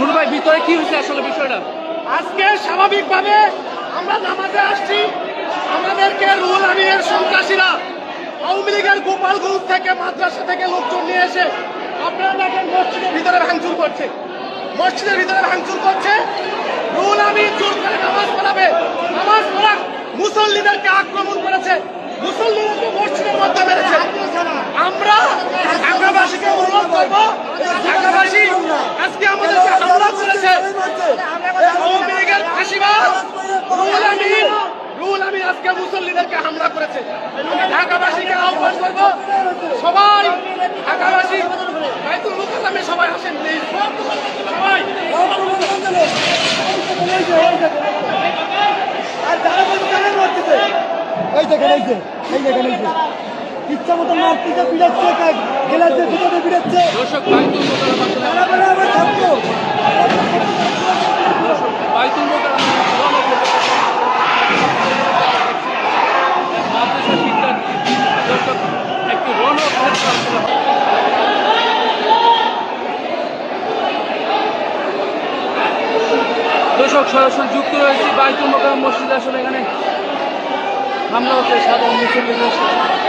নুরু ভাই, ভিতরে কি হয়েছে আসলে বিষয়টা? আজকে স্বাভাবিকভাবে আমরা নামাজে আসছি। আমাদেরকে রুহুল আমিনের সন্ত্রাসীরা আওয়ামী লীগের গোপালগঞ্জ থেকে, মাদ্রাসা থেকে লোকজন নিয়ে এসে আপনারা দেখেন মসজিদের ভিতরে ভাঙচুর করছে। মসজিদের ভিতরে ভাঙচুর করছে। রুহুল আমিন জোর করে নামাজ পড়াবে। নামাজ পড়া মুসল্লিদেরকে আক্রমণ করেছে। মুসল্লিদেরকে মসজিদের মধ্যে মেরেছে। আমরা ঢাকাবাসীকে অনুরোধ করব ঢাকাবাসী আজকে আমাদেরকে হামলা করেছে আওয়ামী লীগের ফাঁসিবাদ রুহুল আমিন রুহুল আমিন আজকে মুসল্লিদেরকে হামলা করেছে। ঢাকাবাসীকে আহ্বান করব সবাই ঢাকাবাসী বাইতুল সবাই আসেন প্লিজ সবাই। এই দেখেন এই যে এই দেখেন এই যে। ইচ্ছা মতো মারতেছে বিড়াচ্ছে গেলাচ্ছে বিড়াচ্ছে দর্শক বাইতুল মোকাররম আসলে তারা বলে আমরা থাকব দর্শক বাইতুল মোকাররম মাদ্রাসা শিক্ষার্থী দর্শক একটি রণক্ষেত্র আসলে হয়। দর্শক সরাসরি যুক্ত রয়েছে বাইতুল মোকাম মসজিদ আসলে এখানে হামলা হচ্ছে সাধারণ মুসলিমদের